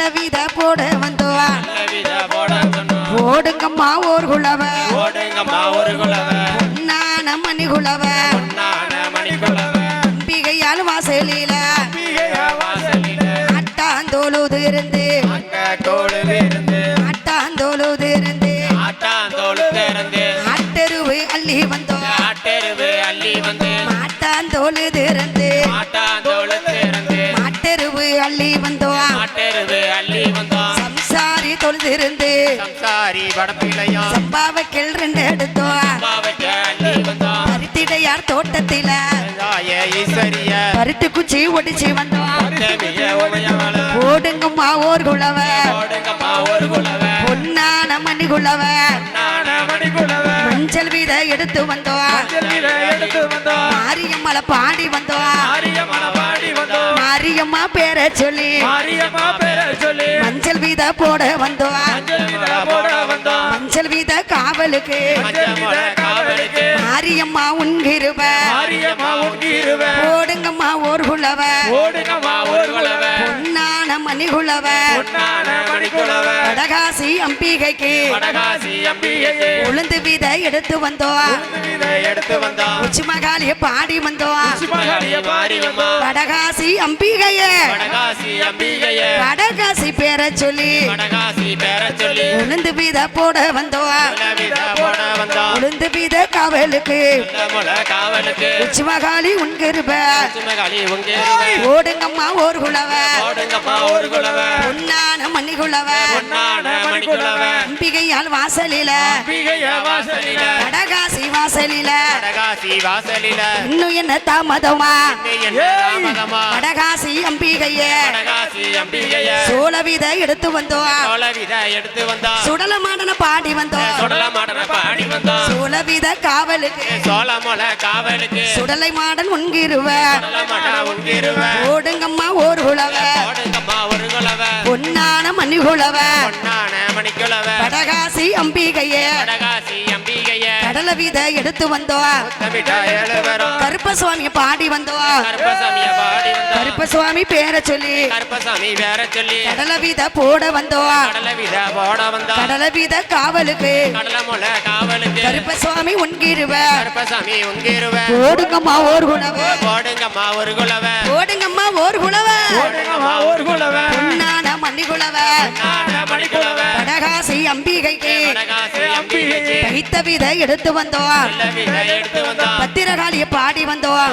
நல்ல வித போட வந்தோம் ஓடுங்கம்மா ஓர் குலவ நான மணி குலவ பொன்னான அம்பிகையால் வாசலில. அட்டாந்தோலுது இருந்து அட்டாந்தோலுது இருந்து அட்டெருவு அள்ளி வந்தோம். மாட்டாந்தோலுது இருந்து மாட்டெருவு அள்ளி வந்தோம். தொழுதிருந்து சம்சாரி படப்பிலையும் சம்பாவை ரெண்டு எடுத்தோம் பருத்திடையார் தோட்டத்தில பருத்தி குச்சி ஒடிச்சு வந்தோம் ஓடுங்கம்மா ஓர் குலவ. பொன்னான மணி குலவ. எடுத்து வந்தோம் எடுத்து வந்தோம் மாரியம்மளை பாடி வந்தோம் மாரியம்மா பேரை சொல்லி. மாரியம்மா பேர சொல்லி. மஞ்சள் வீத போட வந்தோம் மஞ்சள் வித காவலுக்கு. மாரியம்மா மாரியம்மா உங்கிருவ ஓடுங்கம்மா ஓர் குலவ ஓடுங்கம்மா ஒரு குலவ பொன்னான மணி குலவ பொன்னான மணிக்குலவ வடகாசி அம்பிகைக்கு உளுந்து வீத எடுத்து வந்தோம். வித எடுத்து வந்தோம். உச்சி மகாலிய பாடி வந்தோம். வந்தோம். வடகாசி அம்பிகையே. வடகாசி பேரை சொல்லி. உளுந்து வீத போட வந்தோம். வித போட வந்தோம். உளுந்து வீத காவலுக்கு. உச்சி மகாலி உன்கிருப ஓடுங்கம்மா ஒரு குலவ பொன்னான மணி குலவ பொன்னான மணிக்குலவ அம்பிகையால் வாசலில. அம்பிகைய வாசலில. வடகாசி இன்னும் என்ன தாமதமா? நீ என்ன தாமதமா? வடகாசி அம்பிகையே. வடகாசி அம்பிகைய. சோழவித எடுத்து வந்தோம். சோழவித எடுத்து வந்தா சுடலமாடன பாடி வந்தோம். சுடல மாடன பாடி வந்தோம். சோழவித காவலுக்கு. சோழ மொள காவலுக்கு. சுடலை மாடன் உங்கிருவ ஓடுங்கம்மா ஓர் குலவ ஓடுங்கம்மா ஒரு குலவ பொன்னான மணி குலவ பொன்னான மணிக்குலவ வடகாசி அம்பிகையே. வடகாசி கடல வீத எடுத்து வந்தோம் கருப்பசுவாமிய பாடி வந்தோம் கருப்பசுவாமி பேரை சொல்லி. கடல வீத போட வந்தோம் கடல வித காவலுக்கு. கருப்பசுவாமி உங்கிருவ ஓடுங்கம்மா ஓர் குலவ. போடுங்கம்மா ஒரு குலவ. ஓடுங்கம்மா ஓர் குலவ. பொன்னான மணி குலவ நான மணிக்குலவ வடகாசி அம்பிகைக்கு. வைத்த வித எடுத்து வந்தோம். பத்திரகாளிய பாடி வந்தோம்.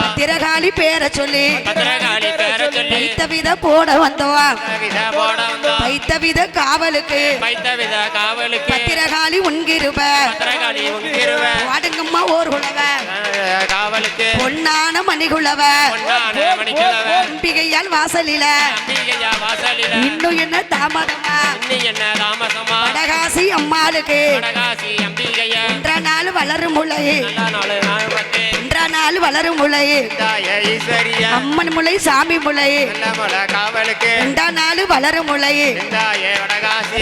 பத்திரகாளி பேரை சொல்லி வைத்த வித போட வந்தோம். வைத்த வித காவலுக்கு. பத்திரகாளி உன்கிருப வாடுங்கம்மா ஓர் குலவ காவலுக்கு பொன்னான மணி குலவ பொன்னான மணிக்குலவ அம்பிகையால் வாசலில. இன்னும் என்ன தாமதமா? என்ன தாமசமா வடகாசி அம்மாளுக்கு. நாள் வளரும் முளை நல்ல நாள் வளரும் முளை அம்மன் முளை சாமி முளை. என்ற நாள் வளரும் முளை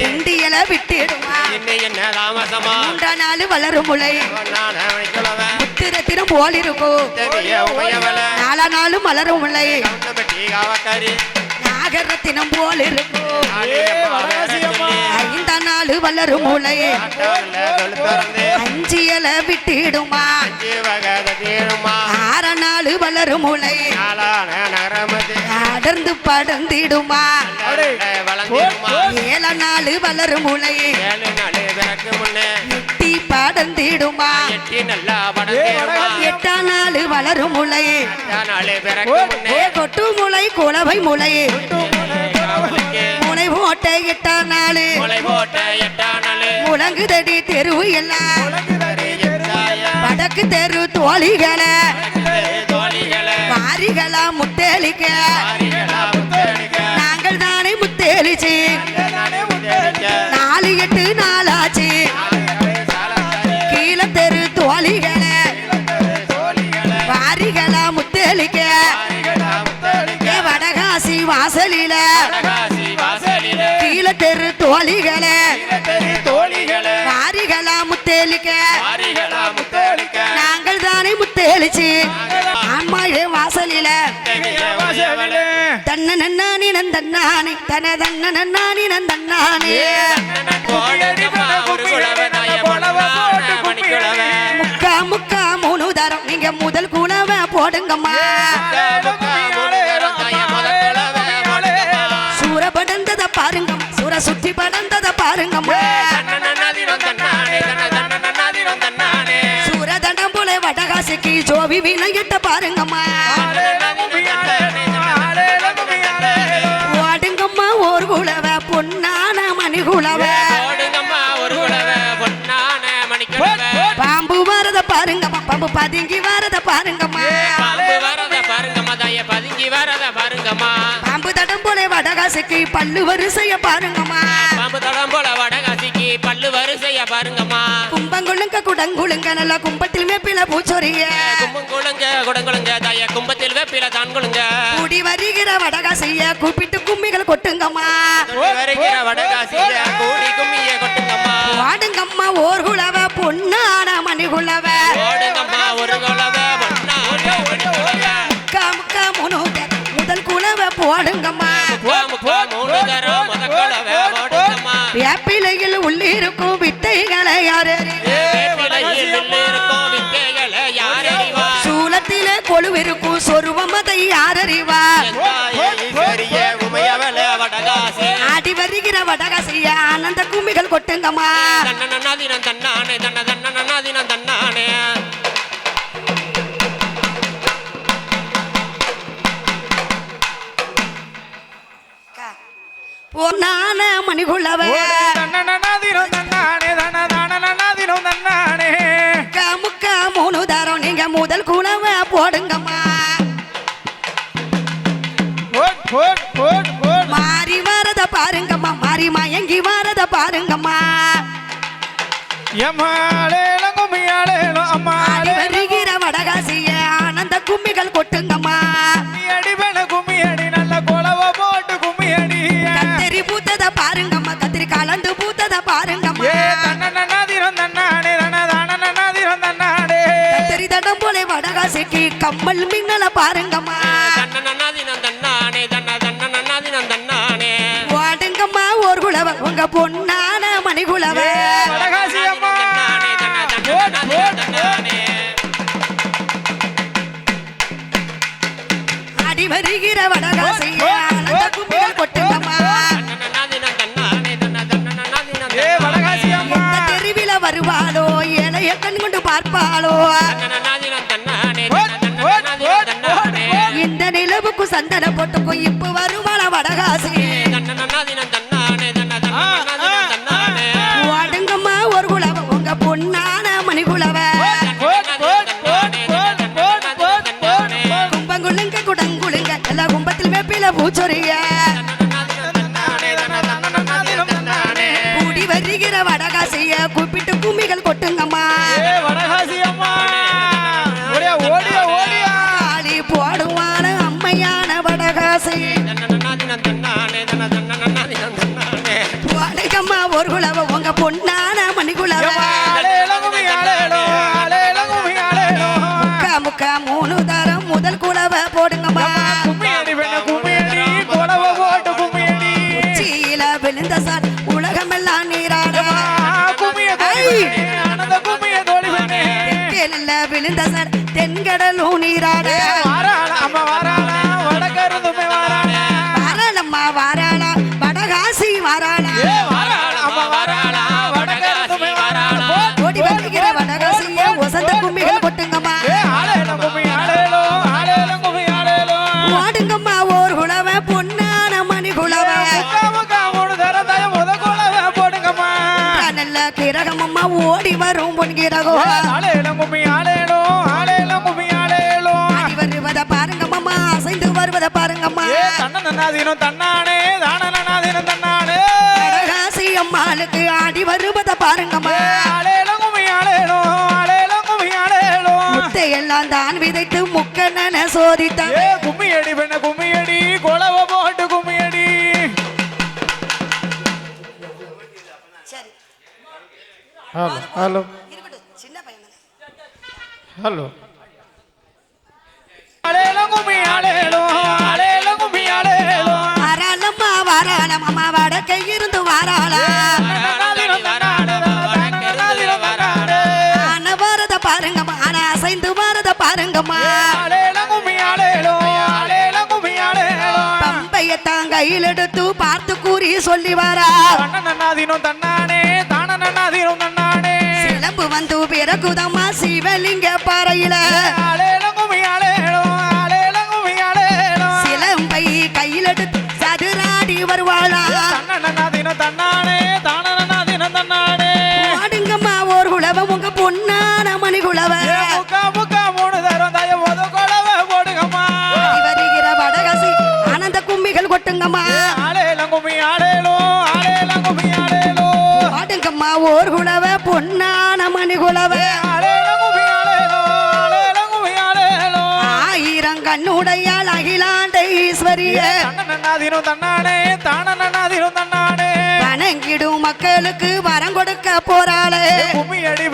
ரெண்டு இலை விட்டுடுமா? இன்னி என்ன தாமசமா மூன்றா நாள் வளரும் முளை. முத்திரத்தினம் போல் இருக்கும் தெரிய உமையவள. நாலா நாளும் மலரும் காவக்காரி. நாகரத்தினம் போல் இருக்கும் வடகாசியம்மா. ஐந்தா நாள் வளரும் முளை அஞ்சு இலை விட்டுடுமா. ஆற நாள் வளரும் முளை அடர்ந்து படர்ந்திடுமா. ஏழ நாள் வளரும் முளை எட்டி படர்ந்திடுமா? எட்டி நல்லா நாள் வளரும் முளை எட்டாம் நாள் பிறக்கு முன்னே. ஏ கொட்டு முளை குலவை முளை முளை போட்ட எட்டாம் நாள். முளை போட்ட எட்டாம் நாள். முழங்குதடி தெருவு எல்லாம் வடக்கு தெரு தோழிகளை. மாரிகளா முத்தேலிக்க நாங்கள் தானே முத்தேலிச்சு நாலு எட்டு நாளாச்சு வாசலில. கீழே தெரு தோழிகளை. தோழிகளை. வாரிகளா முத்தேலிக்க. நாங்கள் தானே முத்தேலிச்சு. ஆன்மாழே வாசலில. தன்ன நன்னானி நந்தன்னானே தன தன்ன நன்னானி நந்தன்னானே முக்கா முக்கா மூணு தரம். நீங்க முதல் குணவ போடுங்கம்மா. பாருங்கம்மா. சூர சுத்தி படந்தத பாருங்கம்மா. தன்னன்னாதினம் தன்னானே தன்ன தன்னன்னாதினம் தன்னானே சூர தண்டம் போல வடகாசிக்கு ஜோவி விளையட்ட பாருங்கம்மா ஓடுங்கம்மா ஒரு குலவ பொன்னான மணி குலவ பாம்பு வரத பாருங்கம்மா பாம்பு பதுங்கி வரத பாருங்கம்மா. பதுங்கி வரத வடகாசிக்கு பல்லு வரிசைய பாருங்கம்மா. பாம்பு தடம் போல வடகாசிக்கு பல்லு வரிசைய பாருங்கம்மா. கும்பங்குளுங்க குடங்குளுங்க நல்ல கும்பத்தில் மேப்பில பூச்சொரிய. கும்பங்குளுங்க குடங்குளுங்க தாய கும்பத்தில் வேப்பில தான் குளுங்க கூடி வருகிற வடகாசிய கூப்பிட்டு கும்மிகள் கொட்டுங்கம்மா. வருகிற வடகாசிய கூடி கும்மிய கொட்டுங்கம்மா. வாடுங்கம்மா ஓர் குலவ பொன்னான மணி குலவ ஓடுங்கம்மா இருக்கும் வித்தைகளை யார்? சூலத்திலே கொழுவிருக்கும் சொருவம் அதை யார் அறிவார் ஆடி வருகிற வடகாசிய ஆனந்த கும்மிகள் கொட்டுங்கம்மா. பொன்னான மணிகுள்ளவ. முதல் குலவ போடுங்கம்மா. மாறி வரத பாருங்கம்மா மாறி மயங்கி வரத பாருங்கம்மா. வருகிற வடகாசிய ஆனந்த கும்மிகள் கொட்டுங்கம்மா வடகாசிக்கு கம்மல் மின்னல பாருங்கம்மா. வாடுங்கம்மா ஒரு குலவ உங்க பொன்னான மணிகுலவ ஆடி வருகிற வடகாசிய ஆனந்த கும்மிகள் கொட்டுங்கம்மா. வருவாளோ ஏழைய கண் கொண்டு பார்ப்பாளோ சந்தன போட்டுக்கும். இப்ப வருவாள வடகாசி வடகாசி வாடுங்கம்மா ஒரு குலவ உங்க பொன்னான மணிகுலவ முக்கா முக்கா மூணு தரம் முதல் குலவ போடுங்கம்மா. சீல விழுந்த சார் உலகமெல்லாம் நீராட. விழுந்த சார் தென்கடலும் நீராட. ஓடுங்கம்மா ஓர் குலவ பொன்னான மணி குலவ நல்ல கிரகமம்மா ஓடி வரும் பொன்கிரகோ ஆடி வருவத பாருங்கம்மா அசைந்து வருவத பாருங்கம்மா தன்னானே தானநாதீனம் தன்னானே. அம்மாளுக்கு ஆடி வருவத பாருங்கம்மா முத்தையெல்லாம் தான் விதைத்து முக்கண்ணன சோதித்த ஹலோ ஹலோ ஹலோ வரலம்மா வரலம்மா வடக்கை இருந்து பாருங்கம்மா ஆனா அசைந்து வரத பாருங்கம்மா. பம்பைய தாங்க எடுத்து பார்த்து கூறி சொல்லி வரா. தன்னானே தானே தன்னாதீனம் தன்னா சிலம்பு வந்து பிறகுதம்மா சிவலிங்க பாறையில. சிலம்பை கையில் எடுத்து சதுராடி வருவாளா? ஆடுங்கம்மா ஒரு குலவ உங்க பொன்னான மணி குலவ வடகசி ஆனந்த கும்மிகள் கொட்டுங்கம்மா. அம்மா ஒரு குலவ பொன்னான மணி குலவ ஆயிரம் கண்ணுடையாள் அகிலாண்ட ஈஸ்வரிய. தன்னன்னாதீனம் தன்னானே தானன்னாதீனம் தன்னானே வணங்கிடும் மக்களுக்கு வரம் கொடுக்க போறாளே. கும்மி அடி